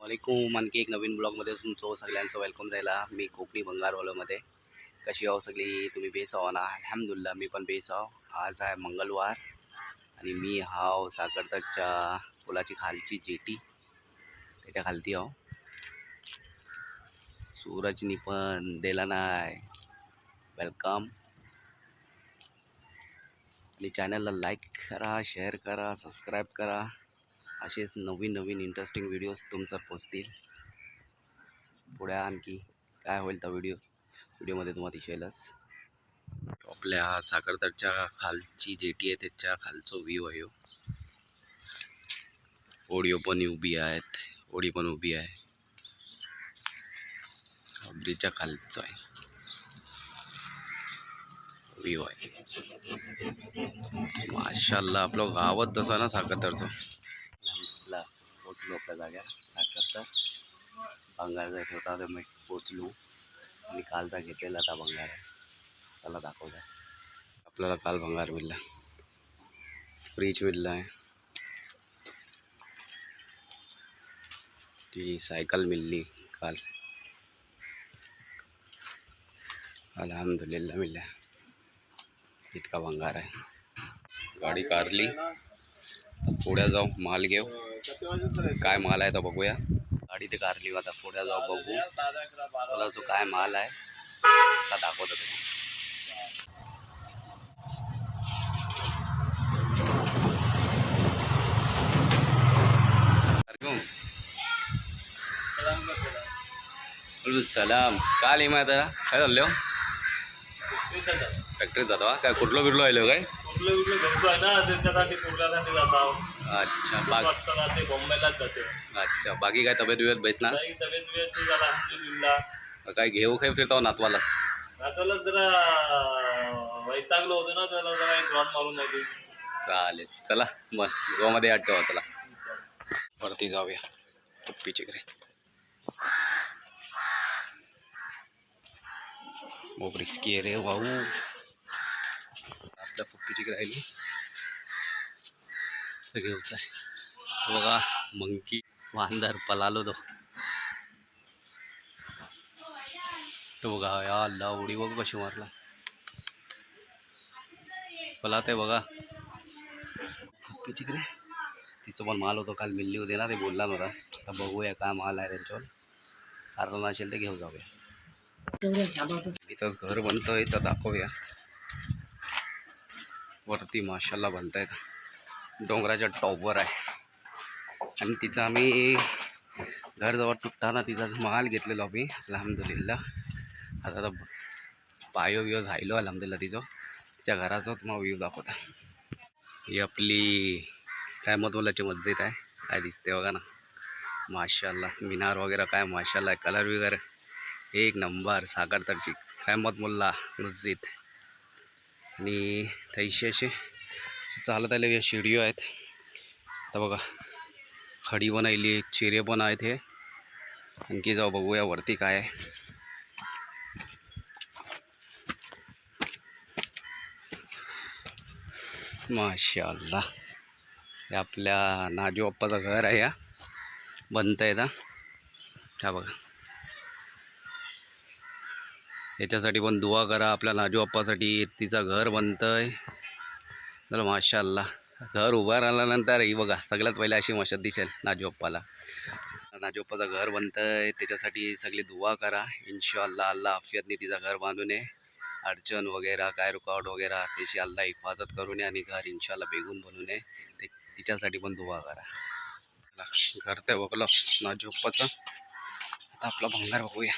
वालेकुम. आणखी एक नवीन ब्लॉगमध्ये तुमचं सगळ्यांचं वेलकम जायला. मी कोकणी बंगारवाल्यामध्ये कशी आहो सगळी? तुम्ही बेस आहो ना? अलहमदुल्ला मी पण बेस आहो. आज आहे मंगळवार आणि मी हाव साखरतच्या पुलाची खालची जेटी. त्याच्या खालती आहो. सूरजनी पण दिला नाही वेलकम आणि चॅनलला लाईक करा शेअर करा सबस्क्राईब करा. असेच नवीन नवीन इंटरेस्टिंग व्हिडिओज तुमचं पोचतील. पुढे आणखी काय होईल तर व्हिडिओ व्हिडिओमध्ये तुम्हाला दिसेलच. आपल्या साखरतरच्या खालची जेटी आहे त्याच्या खालचं व्ह्यू आहे हो. ओडिओ पण उभी आहेत ओडी पण उभी आहे. ब्रिजच्या खालचं आहे. व्ह्यू आहे. माशाला आपलं गावच तसं ना साखरतरचं पोचलो आपल्या जाग्यावर साखरतर भंगार जायचं होता तर मी पोचलो. आणि कालचा घेतलेला आता भंगार आहे. चला दाखवला आपल्याला काल भंगार मिळला. फ्रीज मिळला आहे. ती सायकल मिळली काल. अलहमदुल्ला मिळल्या. इतका भंगार आहे. गाडी कारली. पुढे जाऊ. माल घेऊ. काय माल आहे तर बघूया. गाडी ते कारली आता पुढे जाऊ बघू. तुला जो काय माल आहे का दाखवतो तुम्ही सलाम. काल येमा आता काय चाललो फॅक्टरीत जातो काय कुठलो बिरलो आलो काय अच्छा बाग ते बॉम्बेलाच जाते. अच्छा बाकी काय तब्येत बिब्येत बैस ना? काही तब्येत बिब्येत नाही झाला अल्हम्दुलिल्लाह काय घेऊ काही फिरतो नातवाला नाताला जरा वैतागलो होतो ना त्याला जरा एक रॉन मारून होती चालेल चला मग गोवामध्ये आठ ठेवा चला वरती जाऊया टप्पी चिकरे खूप रिस्की आहे रे भाऊ आपल्या फुप्पी चिकरे राहिली. सगळेच आहे बघा मंकी वांदर पलालो तो. तो बघा या अल्ला उडी बघ कशी मारला. पलात आहे बघा. फुप्पी चिकरे. तिचं पण माल होतो काल मिल्ली होते ना ते बोलला नव्हता. आता बघूया काय माल आहे त्यांच्यावर. कारण असेल तर घेऊ जाऊया. तिचंच घर बनतंय तर दाखवूया. वरती माशाला बनतायत डोंगराच्या टॉपवर आहे. आणि तिचं आम्ही घरजवळ तुटताना तिचा माल घेतलेलो आम्ही अलहमदुलिल्ला आता तर पायो बियो झायलो अलहमदुल्ला तिचं. तिच्या घराचा तुम्हाला व्ह्यू दाखवता ही आपली रहमतुल्लाची मस्जिद आहे. काय दिसते बघा ना. माशाल्ला मिनार वगैरे काय माशाल्ला कलर वगैरे. एक नंबर साखरतरची रहमत मुल्ला मस्जिद. आणि तैशी असे चालत आले या शिडिओ आहेत. आता बघा खडी पण आली चिरे पण आहेत हे. आणखी जाऊ बघूया वरती काय आहे. माशाल्लाह. हे आपल्या नाजू अप्पाचं घर आहे या. बनत आहे ह्या बघा. याच्यासाठी पण दुआ करा आपल्या नाजू अप्पासाठी. तिचं घर बनतं आहे चला माशाल्लाह. घर उभं राहिल्यानंतर ही बघा सगळ्यात पहिले अशी मशत दिसेल नाजोप्पाला नाजोप्पाचं घर बनतं आहे त्याच्यासाठी सगळी दुवा करा. इन्शाअल्लाह अल्लाह आफियतने तिचं घर बांधू नये. अडचण वगैरे काय रुकावट वगैरे त्याची अल्लाह हिफाजत करू नये आणि घर इन्शाल्लाह बेगून बनवू नये. ते तिच्यासाठी पण दुवा करा. घर ते बघलो नाजोप्पाचं आता आपला भंगार बघूया.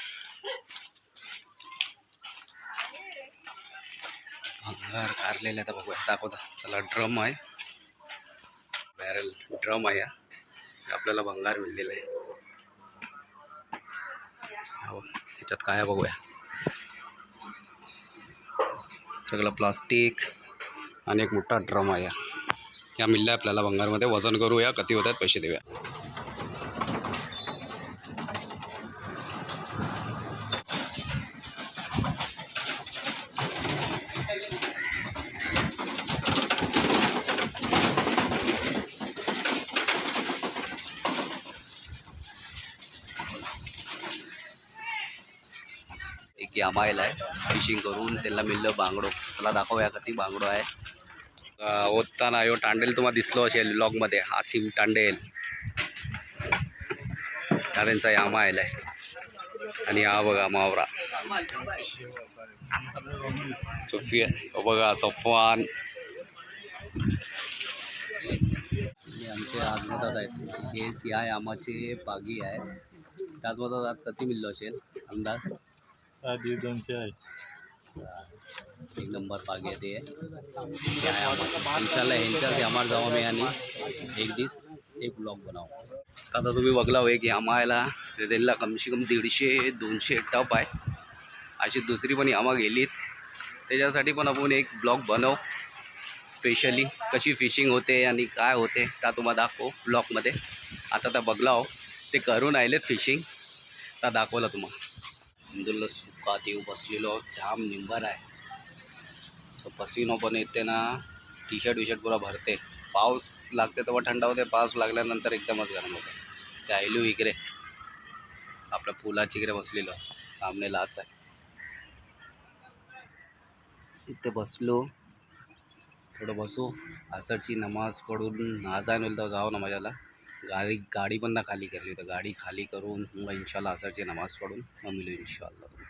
घर कारलेलं आता बघूया. दाखवता. चला ड्रम आहे. बॅरल ड्रम आहे हा. आपल्याला भंगार मिळलेलं आहे. हो, त्याच्यात काय बघूया. सगळं प्लास्टिक आणि एक मोठा ड्रम आहे या मिळल्या आपल्याला भंगारमध्ये. वजन करूया. कधी होतात पैसे देऊया. यामायला आहे. फिशिंग करून त्यांना मिळलं बांगडो. चला दाखवूया कधी बांगडो आहे. ओतताना यो टांडेल तुम्हाला दिसलो असेल ब्लॉगमध्ये आसिम टांडेल. हा त्यांचा यामा आहे. आणि हा बघा मावरा. सोफिया बघा चफवान हे आमचे आत्मदात आहेत. हे सिया यामाचे बागी आहे. त्याचबरोबर आज कधी मिळलो असेल? अंदाज? आधी दोनशे आहे. एक नंबर पाग येते ते. सिया ह्यांच्याच जाऊ मी आणि एक दिस एक ब्लॉग बनाव. आता तुम्ही बघला एक यामायला त्यांना कमसे कम दीडशे दोनशे टप आहे. अशी दुसरी पण यामा गेलीत. त्याच्यासाठी पण आपण एक ब्लॉग बनव. स्पेशली कशी फिशिंग होते आणि काय होते त्या तुम्हाला दाखव ब्लॉगमध्ये आता तर बघला हो ते करून आलेत फिशिंग तर दाखवलं तुम्हाला. इंदुरला सुका देव बसलेलो जाम निंबर आहे. तो पसिनो पण येते ना. टी शर्ट विशर्ट पुरा भरते. पाऊस लागते तेव्हा थंड होते. पाऊस लागल्यानंतर एकदमच गरम होते. ते आयलू इकडे. आपल्या पुलाची इकडे बसलेलो. सामने लाच आहे. इथे बसलो. थोडं बसू. असरची नमाज पडून नाजान होईल तर जाऊ ना माझ्याला गाडी गाडी पण ना खाली करली तर गाडी खाली करून मग इन्शाल्लाह असरची नमाज पडून मग मिळू इन्शाल्लाह.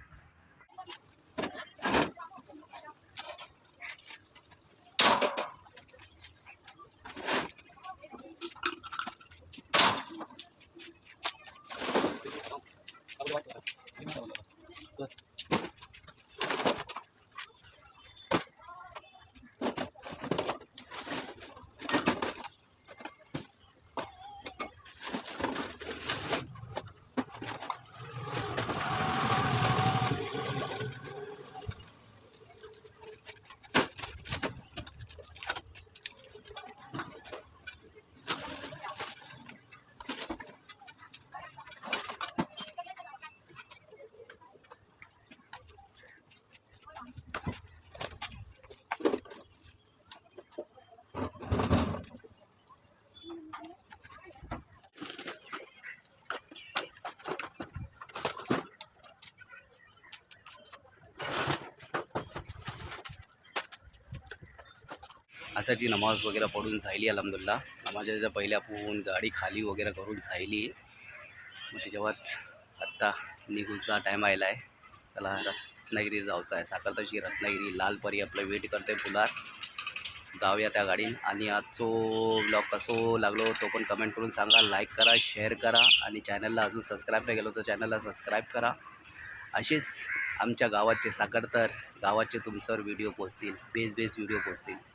असाची नमाज वगैरे पडून झाली अलहमदुल्ला. नमाजाच्या पहिल्या आपण गाडी खाली वगैरे करून झाली. मग त्याच्यावर आत्ता निघूचा टाईम आला आहे चला रत्नागिरी जायचं आहे. साखरताची रत्नागिरी लालपरी आपलं वेट करते फुलात जाऊया त्या गाडीन. आणि आजचो ब्लॉग कसो लागलो तो पण कमेंट करून सांगा. लाईक करा शेअर करा आणि चॅनलला अजून सबस्क्राईब नाही केलं तर चॅनलला सबस्क्राईब करा. असेच आमच्या गावाचे साखरतर गावाचे तुमच्यावर व्हिडिओ पोचतील बेस बेस व्हिडिओ पोचतील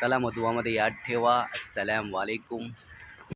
चला मग याद ठेवा. अस्सलाम वालेकुम